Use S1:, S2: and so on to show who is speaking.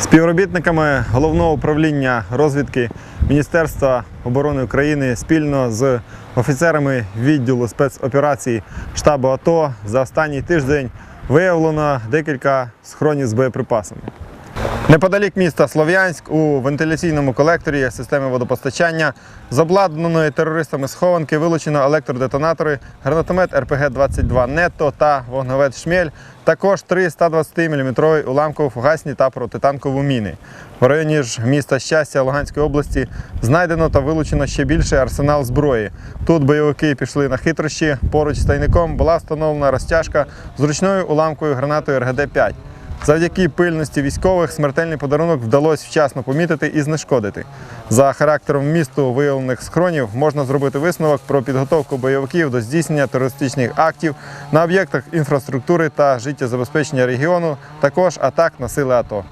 S1: Співробітниками головного управління розвідки Міністерства оборони України спільно з офіцерами відділу спецоперацій штабу АТО за останній тиждень виявлено декілька схронів з боєприпасами. Неподалік міста Слов'янськ у вентиляційному колекторі системи водопостачання з обладнаної терористами схованки вилучено електродетонатори, гранатомет РПГ-22 «Нетто» та вогневед «Шмель», також три 120-мм уламково-фугасні та протитанкові міни. В районі ж міста Щастя Луганської області знайдено та вилучено ще більший арсенал зброї. Тут бойовики пішли на хитрощі. Поруч з тайником була встановлена розтяжка з ручною уламковою гранатою РГД-5. Завдяки пильності військових смертельний подарунок вдалося вчасно помітити і знешкодити. За характером місту виявлених схронів можна зробити висновок про підготовку бойовиків до здійснення терористичних актів на об'єктах інфраструктури та життєзабезпечення регіону, також атак на сили АТО.